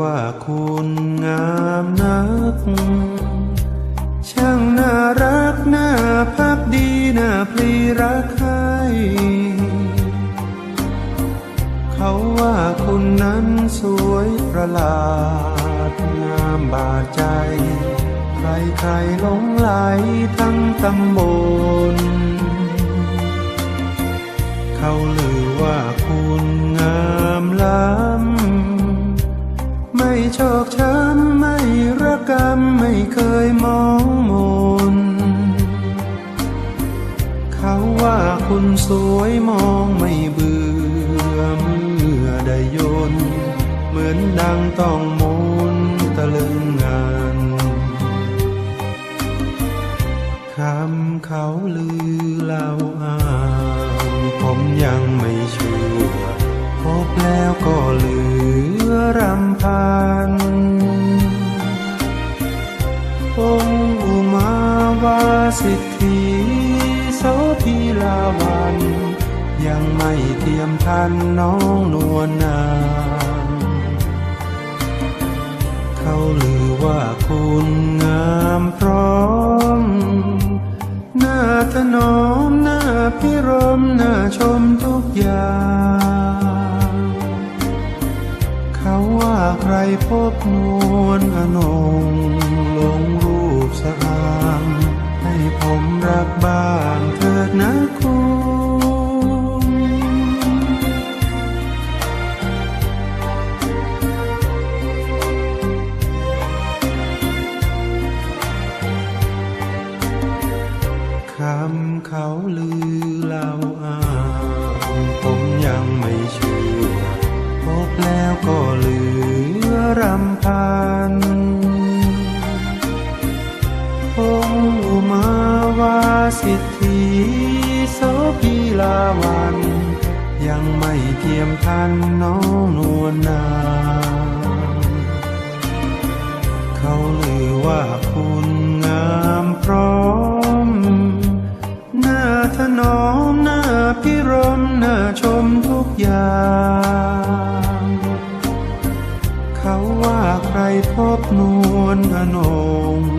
ว่าคุณงามนัก ช่างน่ารักน่าพักดีน่าพลีรักใครเขาว่าคุณนั้นสวยประหลาด งามบาดใจ ใครใครหลงไหลทั้งตำบล เคยมองมน เขาว่าคุณสวยมองไม่เบื่อเมื่อได้ยน เหมือนดังต้องมนตะลึงงานคำเขาลือเล่าอ้างผมยังไม่เชื่อพบแล้วก็ลือ องค์อุมาวาสิทธีโสพีลาวัน ยังไม่เทียมทันน้องนวลนางเขาลือว่าคุณงามพร้อม หน้าถนอมหน้าพิรมหน้าชมทุกอย่างเขาว่าใครพบนวลอนงลง คำเขาลือเล่าอ้างผมยังไม่เชื่อพบแล้วก็เหลือรำพันองค์อุมาวาสิทธีโสพีลาวัน ยังไม่เทียมทันน้องนวลนา เขาลือว่าคุ ชมทุกอย่าง เขาว่าใครพบนวลอนง